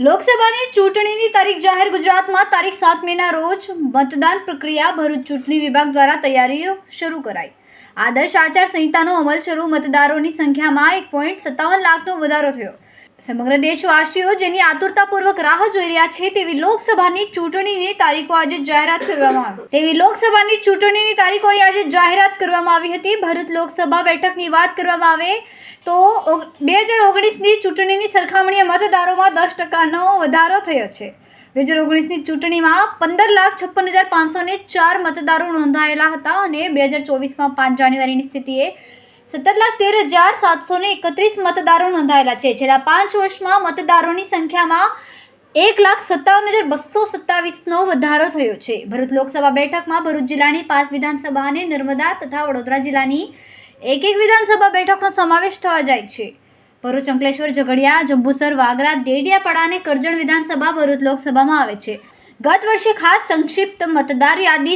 લોકસભાની ચૂંટણીની તારીખ જાહેર ગુજરાતમાં તારીખ સાત મેના રોજ મતદાન પ્રક્રિયા ભરૂચ ચૂંટણી વિભાગ દ્વારા તૈયારીઓ શરૂ કરાઈ. આદર્શ આચાર સંહિતાનો અમલ શરૂ મતદારોની સંખ્યામાં એક પોઈન્ટ સત્તાવન લાખનો વધારો થયો. સમગ્ર દેશવાસીઓ જેની આતુરતાપૂર્વક રાહ જોઈ રહ્યા છે તેવી લોકસભાની ચૂંટણીની તારીખો આજે જાહેરાત કરવામાં આવી. તેવી લોકસભાની ચૂંટણીની તારીખોની આજે જાહેરાત કરવામાં આવી હતી. ભરૂચ લોકસભા બેઠકની વાત કરવામાં આવે તો બે હજાર ઓગણીસની ચૂંટણીની સરખામણીએ મતદારોમાં દસ ટકાનો વધારો થયો છે. બે હજાર ઓગણીસની ચૂંટણીમાં પંદર લાખ છપ્પન હજાર પાંચસો ચાર મતદારો નોંધાયેલા હતા અને બે હજાર ચોવીસમાં પાંચ જાન્યુઆરીની સ્થિતિએ સત્તર લાખ તેર હજાર સાતસો ને એકત્રીસ મતદારો નોંધાયેલા છે. છેલ્લા પાંચ વર્ષમાં મતદારોની સંખ્યામાં એક લાખ સત્તાવન હજાર બસો સત્તાવીસનો વધારો થયો છે. ભરૂચ લોકસભા બેઠકમાં ભરૂચ જિલ્લાની પાંચ વિધાનસભા અને નર્મદા તથા વડોદરા જિલ્લાની એક એક વિધાનસભા બેઠકનો સમાવેશ થવા જાય છે. ભરૂચ અંકલેશ્વર ઝઘડિયા જંબુસર વાગરા દેડિયાપાડા અને કરજણ વિધાનસભા ભરૂચ લોકસભામાં આવે છે. ગત વર્ષે ખાસ સંક્ષિપ્ત મતદાર યાદી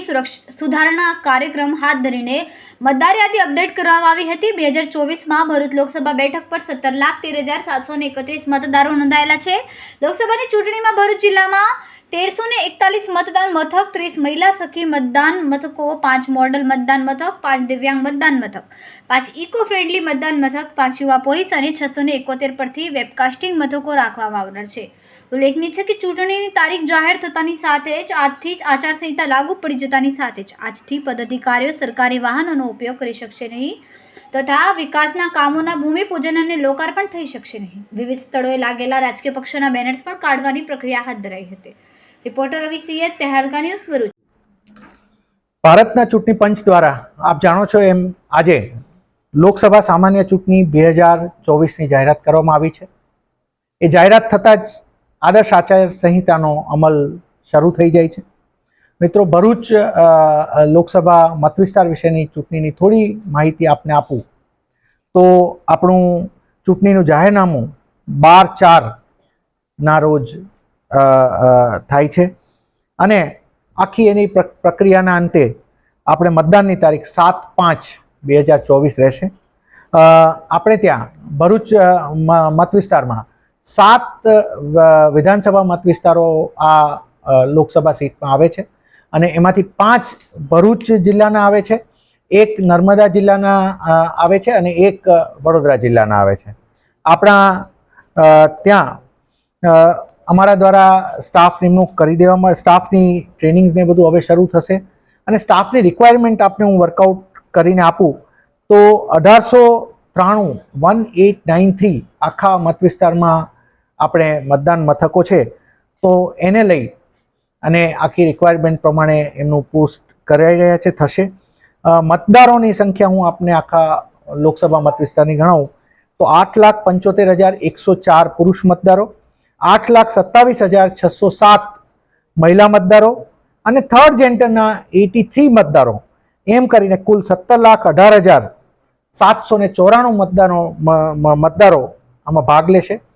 સુધારણા કાર્યક્રમ હાથ ધરીને મતદાર યાદી અપડેટ કરવામાં આવી હતી. બે હજાર ચોવીસમાં ભરૂચ લોકસભા બેઠક પર સત્તર લાખ તેર હજાર સાતસો એકત્રીસ મતદારો નોંધાયેલા છે. લોકસભાની ચૂંટણીમાં ભરૂચ જિલ્લામાં તેરસો ને એકતાલીસ મતદાન મથક, ત્રીસ મહિલા સખી મતદાન મથકો, પાંચ મોડલ મતદાન મથક, પાંચ દિવ્યાંગ મતદાન મથક, પાંચ ઇકો ફ્રેન્ડલી મતદાન મથક, પાંચ યુવા પોલીસ અને છસો ને એકોતેર પરથી વેબકાસ્ટિંગ મથકો રાખવામાં આવનાર છે. ઉલ્લેખનીય છે કે ચૂંટણીની તારીખ જાહેર થતાની સાથે જ આજથી જ આચારસંહિતા લાગુ પડી જતાની સાથે જ આજથી પદાધિકારીઓ સરકારી વાહનોનો ઉપયોગ કરી શકશે નહીં તથા વિકાસના કામોના ભૂમિપૂજન અને લોકાર્પણ થઈ શકશે નહીં. વિવિધ સ્થળોએ લાગેલા રાજકીય પક્ષોના બેનર્સ પણ કાઢવાની પ્રક્રિયા હાથ ધરાઈ હતી. Reporter Ravi Siyat Tehelka news Bharuch. ભારતના ચૂંટણી પંચ દ્વારા, આપ જાણો છો એમ, આજે લોકસભા સામાન્ય ચૂંટણી બે હજાર ચોવીસની જાહેરાત કરવામાં આવી છે. એ જાહેરાત થતાં જ આદર્શ આચાર સંહિતાનો અમલ શરૂ થઈ જાય છે. મિત્રો, ભરૂચ લોકસભા મતવિસ્તાર વિશેની ચૂંટણીની થોડી માહિતી આપને આપું. તો આપણું ચૂંટણીનું જાહેરનામું બાર ચારના રોજ થાય છે. અને આખી એની પ્ર- પ્રક્રિયાના અંતે આપણે મતદાનની તારીખ સાત પાંચ બે હજાર ચોવીસ રહેશે. આપણે ત્યાં ભરૂચ મત વિસ્તારમાં સાત વિધાનસભા મત વિસ્તારો આ લોકસભા સીટમાં આવે છે. અને એમાંથી પાંચ ભરૂચ જિલ્લાના આવે છે, એક નર્મદા જિલ્લાના આવે છે અને એક વડોદરા જિલ્લાના આવે છે. આપણા ત્યાં અમારા દ્વારા સ્ટાફ નિમણૂક કરી દેવામાં સ્ટાફની ટ્રેનિંગ્સને બધું હવે શરૂ થશે. અને સ્ટાફની રિક્વાયરમેન્ટ આપને હું વર્કઆઉટ કરીને આપું, તો અઢારસો ત્રાણું વન એટ નાઇન થ્રી આખા મત વિસ્તારમાં આપણે મતદાન મથકો છે. તો એને લઈ અને આખી રિક્વાયરમેન્ટ પ્રમાણે એમનું પોસ્ટ કરાઈ રહ્યા છે, થશે. મતદારોની સંખ્યા હું આપને આખા લોકસભા મત વિસ્તારની ગણાવું. તો આઠ લાખ પંચોતેર હજાર એકસો ચાર પુરુષ મતદારો. આઠ લાખ સત્તાવીસ હજાર છસો સાત મહિલા મતદારો અને થર્ડ જેન્ડરના એટી થ્રી મતદારો. એમ કરીને કુલ સત્તર લાખ અઢાર હજાર સાતસો ને ચોરાણું મતદારો મતદારો આમાં ભાગ લેશે.